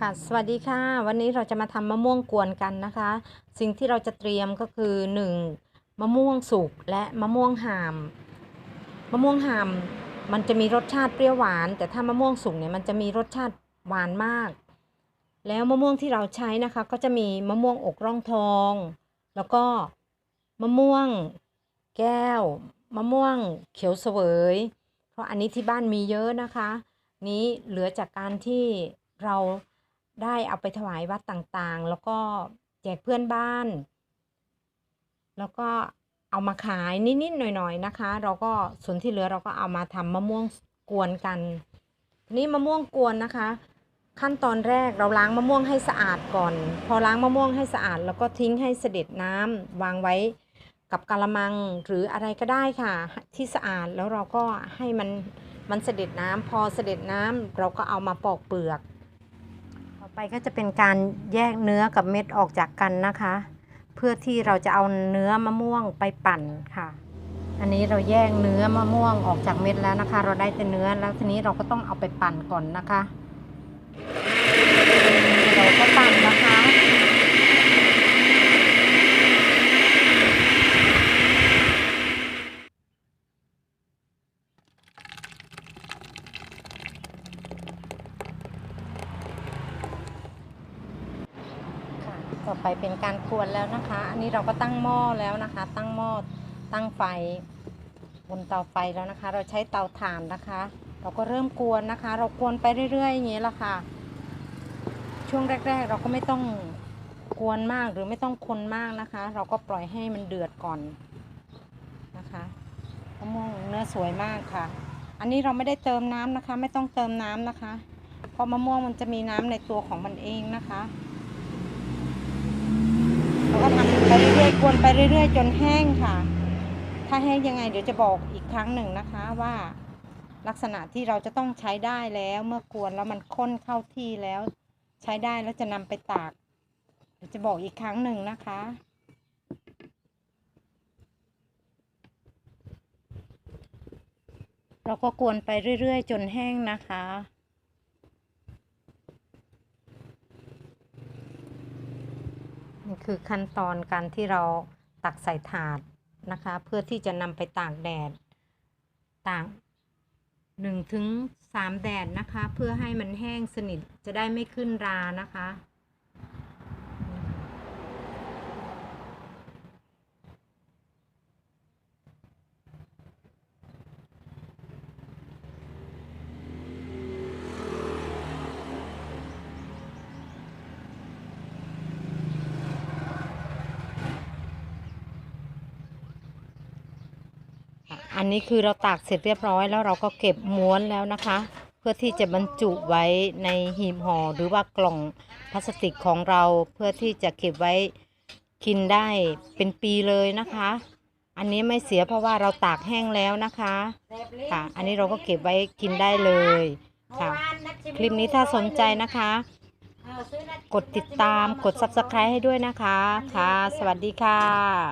ค่ะสวัสดีค่ะ วันนี้เราจะมาทำมะม่วงกวนกันนะคะ สิ่งที่เราจะเตรียมก็คือ 1. มะม่วงสุกและมะม่วงห่าม มะม่วงห่ามมันจะมีรสชาติเปรี้ยวหวาน แต่ถ้ามะม่วงสุกเนี่ยมันจะมีรสชาติหวานมาก แล้วมะม่วงที่เราใช้นะคะ ก็จะมีมะม่วงอกร่องทอง แล้วก็มะม่วงแก้ว มะม่วงเขียวเสวย เพราะอันนี้ที่บ้านมีเยอะนะคะ นี้เหลือจากการที่เรา ได้เอาไปถวายวัดต่างๆ แล้วก็แจกเพื่อนบ้าน แล้วก็เอามาขายนิดๆหน่อยๆนะคะ เราก็ส่วนที่เหลือเราก็เอามาทำมะม่วงกวนกันนี้มะม่วงกวนนะคะ ขั้นตอนแรกเราล้างมะม่วงให้สะอาดก่อน พอล้างมะม่วงให้สะอาด แล้วก็ทิ้งให้เสด็จน้ำวางไว้กับกะละมังหรืออะไรก็ได้ค่ะ ที่สะอาดแล้วเราก็ให้มันมันเสด็จน้ำพอเสด็จน้ำเราก็เอามาปอกเปลือก ไปก็จะเป็นการแยกเนื้อกับเม็ดออกจากกันนะคะ เพื่อที่เราจะเอาเนื้อมะม่วงไปปั่นค่ะ อันนี้เราแยกเนื้อมะม่วงออกจากเม็ดแล้วนะคะ เราได้แต่เนื้อแล้วทีนี้เราก็ต้องเอาไปปั่นก่อนนะคะ เราก็ปั่นนะคะ ค่ะ ต่อไปเป็นการกวนแล้วนะคะ อันนี้เราก็ตั้งหม้อแล้วนะคะ ตั้งหม้อตั้งไฟบนเตาไฟแล้วนะคะ เราใช้เตาถ่านนะคะ เราก็เริ่มกวนนะคะ เรากวนไปเรื่อยๆอย่างนี้ละค่ะ ช่วงแรก ๆ เราก็ไม่ต้องกวนมากหรือไม่ต้องคนมากนะคะ เราก็ปล่อยให้มันเดือดก่อนนะคะมะม่วงเนื้อสวยมากค่ะ อันนี้เราไม่ได้เติมน้ำนะคะ ไม่ต้องเติมน้ำนะคะ เพราะมะม่วงมันจะมีน้ำในตัวของมันเองนะคะ เราก็ทำไปเรื่อยๆกวนไปเรื่อย ๆ จนแห้งค่ะ ถ้าแห้งยังไงเดี๋ยวจะบอกอีกครั้งหนึ่งนะคะว่าลักษณะที่เราจะต้องใช้ได้แล้วเมื่อกวนแล้วมันข้นเข้าที่แล้ว ใช้ได้แล้วจะนำไปตากเดี๋ยวจะบอกอีกครั้งหนึ่งนะคะเราก็กวนไปเรื่อย ๆ จนแห้งนะคะ คือขั้นตอนการที่เราตักใส่ถาดนะคะ เพื่อที่จะนำไปตากแดดตากหนึ่งถึงสามแดดนะคะ เพื่อให้มันแห้งสนิทจะได้ไม่ขึ้นรานะคะ อันนี้คือเราตากเสร็จเรียบร้อยแล้วเราก็เก็บม้วนแล้วนะคะ เพื่อที่จะบรรจุไว้ในหีบห่อหรือว่ากล่องพลาสติกของเราเพื่อที่จะเก็บไว้กินได้เป็นปีเลยนะคะ อันนี้ไม่เสียเพราะว่าเราตากแห้งแล้วนะคะค่ะ อันนี้เราก็เก็บไว้กินได้เลยค่ะ คลิปนี้ถ้าสนใจนะคะ กดติดตามกด subscribe ให้ด้วยนะคะค่ะ สวัสดีค่ะ